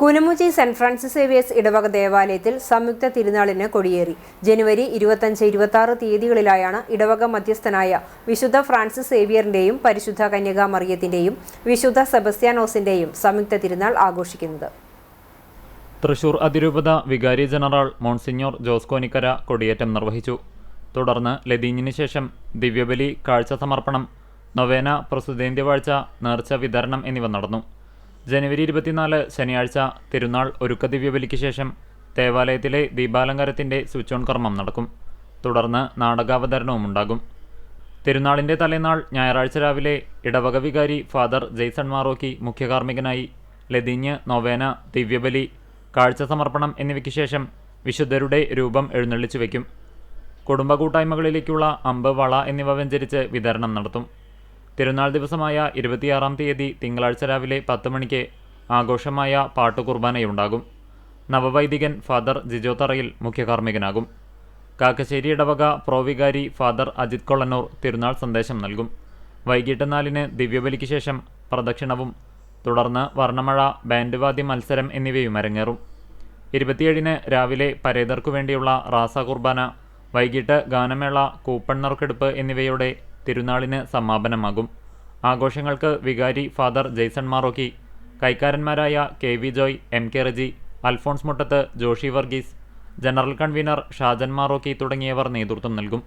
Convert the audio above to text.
കുനുമുച്ചി saint Francis Xavier's ഇടവക ദേവാലയത്തിൽ സംയുക്ത തിരുനാളിന് കൊടിയേറി. ജനുവരി ഇരുപത്തഞ്ച് ഇരുപത്തി തീയതികളിലായാണ് ഇടവക മധ്യസ്ഥനായ വിശുദ്ധ ഫ്രാൻസിസ് സേവിയറിന്റെയും പരിശുദ്ധ കന്യകാ മറിയത്തിന്റെയും വിശുദ്ധ സെബസ്ത്യാനോസിന്റെയും സംയുക്ത തിരുനാൾ ആഘോഷിക്കുന്നത്. തൃശൂർ അതിരൂപത വികാരി ജനറൽ മോൺസിഞ്ഞോർ ജോസ് കോനിക്കര കൊടിയേറ്റം നിർവഹിച്ചു. തുടർന്ന് ലതീഞ്ഞിന് ശേഷം ദിവ്യബലി കാഴ്ച സമർപ്പണം നൊവേന പ്രസുദേന്ത്യവാഴ്ച നേർച്ച വിതരണം എന്നിവ നടന്നു. ജനുവരി ഇരുപത്തിനാല് ശനിയാഴ്ച തിരുനാൾ ഒരുക്ക ദിവ്യബലിക്ക് ശേഷം ദേവാലയത്തിലെ ദീപാലങ്കാരത്തിന്റെ സ്വിച്ച് ഓൺ കർമ്മം നടക്കും. തുടർന്ന് നാടകാവതരണവും ഉണ്ടാകും. തിരുനാളിന്റെ തലേനാൾ ഞായറാഴ്ച രാവിലെ ഇടവക വികാരി ഫാദർ ജെയ്സൺ മാറോക്കി മുഖ്യകാർമ്മികനായി ലതിഞ്ഞ് നൊവേന ദിവ്യബലി കാഴ്ച സമർപ്പണം എന്നിവയ്ക്ക് ശേഷം വിശുദ്ധരുടെ രൂപം എഴുന്നള്ളിച്ചു വയ്ക്കും. കുടുംബ കൂട്ടായ്മകളിലേക്കുള്ള അമ്പ് വള എന്നിവ വെഞ്ചരിച്ച് വിതരണം നടത്തും. തിരുനാൾ ദിവസമായ ഇരുപത്തിയാറാം തീയതി തിങ്കളാഴ്ച രാവിലെ പത്ത് മണിക്ക് ആഘോഷമായ പാട്ടുകുർബാനയുണ്ടാകും. നവവൈദികൻ ഫാദർ ജിജോ തറയിൽ മുഖ്യകാർമ്മികനാകും. കാക്കശ്ശേരി ഇടവക പ്രോവികാരി ഫാദർ അജിത് കൊള്ളന്നൂർ തിരുനാൾ സന്ദേശം നൽകും. വൈകിട്ട് നാലിന് ദിവ്യബലിക്ക് ശേഷം പ്രദക്ഷിണവും തുടർന്ന് വർണമഴ ബാൻഡ് വാദ്യ മത്സരം എന്നിവയും അരങ്ങേറും. ഇരുപത്തിയേഴിന് രാവിലെ പരേതർക്കു വേണ്ടിയുള്ള റാസ കുർബാന വൈകിട്ട് ഗാനമേള കൂപ്പൺ നറുക്കെടുപ്പ് എന്നിവയോടെ തിരുനാളിന് സമാപനമാകും. ആഘോഷങ്ങൾക്ക് വികാരി father Jason Marokki കൈക്കാരന്മാരായ K V Joy M K Reji Alphonse Muttath Joshy Varghese general convener Shajan Marokki തുടങ്ങിയവർ നേതൃത്വം നൽകും.